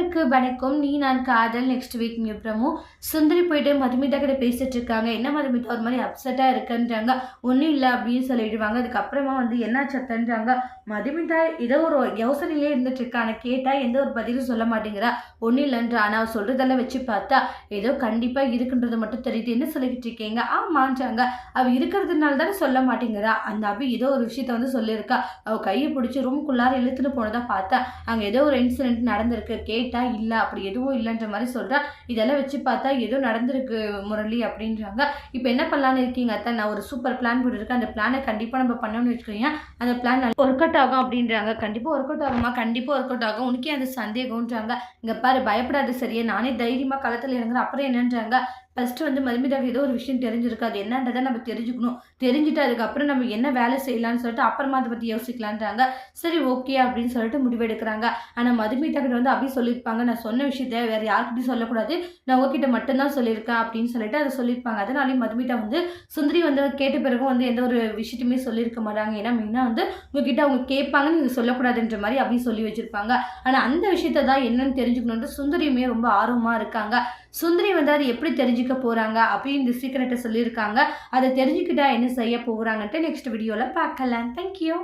அனைவருக்கு வணக்கம். நீ நான் காதல். நெக்ஸ்ட் வீக் அப்புறமும் சுந்தரி போயிட்டு மதுமிதா கிட்ட பேசிட்டு இருக்காங்க. என்ன மதுமிதா? ஒரு மாதிரி அப்செட்டாக இருக்குன்றாங்க. ஒன்றும் இல்லை அப்படின்னு சொல்லிடுவாங்க. அதுக்கப்புறமா வந்து என்ன சத்தன்றாங்க? மதுமிதா ஏதோ ஒரு யோசனையிலே இருந்துட்டு இருக்காங்க கேட்டால் எந்த ஒரு பதிலும் சொல்ல மாட்டேங்கிறா. ஒன்றும் இல்லைன்ற. ஆனால் அவள் சொல்கிறதெல்லாம் வச்சு பார்த்தா ஏதோ கண்டிப்பாக இருக்குன்றது மட்டும் தெரியுது. என்ன சொல்லிக்கிட்டு இருக்கீங்க? ஆமான்றாங்க. அவள் இருக்கிறதுனால தானே சொல்ல மாட்டேங்கிறா. அந்த அபி ஏதோ ஒரு விஷயத்த வந்து சொல்லியிருக்கா. அவள் கையை பிடிச்சி ரூம்குள்ளார இழுத்துட்டு போனதை பார்த்தா அங்கே ஏதோ ஒரு இன்சிடென்ட் நடந்திருக்கு. கேட்டு இல்லை அப்படி எதுவும் இல்லைன்ற மாதிரி சொல்கிறா இதெல்லாம் வச்சு பார்த்தா ஏதோ நடந்திருக்கு முரளி அப்படின்றாங்க. இப்போ என்ன பண்ணலான்னு இருக்கீங்க அத்தை? நான் ஒரு சூப்பர் பிளான் போட்டுருக்கேன். அந்த பிளானை கண்டிப்பாக நம்ம பண்ணணும்னு வச்சுக்கோங்க. அந்த பிளான் ஒர்க் அவுட் ஆகும் அப்படின்றாங்க. கண்டிப்பாக ஒர்க் அவுட் ஆகுமா கண்டிப்பாக ஒர்க் அவுட் ஆகும். உனக்கே அது சந்தேகம்ன்றாங்க. இங்கே பாரு பயப்படாது சரியா. நானே தைரியமாக களத்தில் இறங்குறேன். அப்புறம் என்னன்றாங்க? ஃபஸ்ட்டு வந்து மதுமிதாக்கு ஏதோ ஒரு விஷயம் தெரிஞ்சிருக்காது என்னன்றதை நம்ம தெரிஞ்சுக்கணும். தெரிஞ்சுட்டு அதுக்கப்புறம் நம்ம என்ன வேலை செய்யலாம்னு சொல்லிட்டு அப்புறமா அதை பற்றி யோசிக்கலான்றாங்க. சரி ஓகே அப்படின்னு சொல்லிட்டு முடிவெடுக்கிறாங்க. ஆனால் மதுமிதாக்கிட்ட வந்து அப்படியே சொல்லியிருப்பாங்க. நான் சொன்ன விஷயத்த வேறு யாருக்கிட்டையும் சொல்லக்கூடாது. நான் உங்ககிட்ட மட்டும்தான் சொல்லியிருக்கேன் அப்படின்னு சொல்லிட்டு அதை சொல்லியிருப்பாங்க. அதனாலேயும் மதுமிதா வந்து சுந்தரி வந்து கேட்ட பிறகும் வந்து எந்த ஒரு விஷயத்தையுமே சொல்லியிருக்க மாட்டாங்க. ஏன்னா மெயினாக வந்து உங்ககிட்ட அவங்க கேட்பாங்க நீங்கள் சொல்லக்கூடாதுன்ற மாதிரி அப்படி சொல்லி வச்சுருப்பாங்க. ஆனால் அந்த விஷயத்த தான் என்னன்னு தெரிஞ்சுக்கணுன்ட்டு சுந்தரியுமே ரொம்ப ஆர்வமாக இருக்காங்க. சுந்தரி வந்து அதை எப்படி தெரிஞ்சுக்க போகிறாங்க அப்படின்னு இந்த சீக்கிரட்டை சொல்லியிருக்காங்க. அதை தெரிஞ்சுக்கிட்டா என்ன செய்ய போகிறாங்கன்ட்டு நெக்ஸ்ட் வீடியோவில் பார்க்கலாம். தேங்க்யூ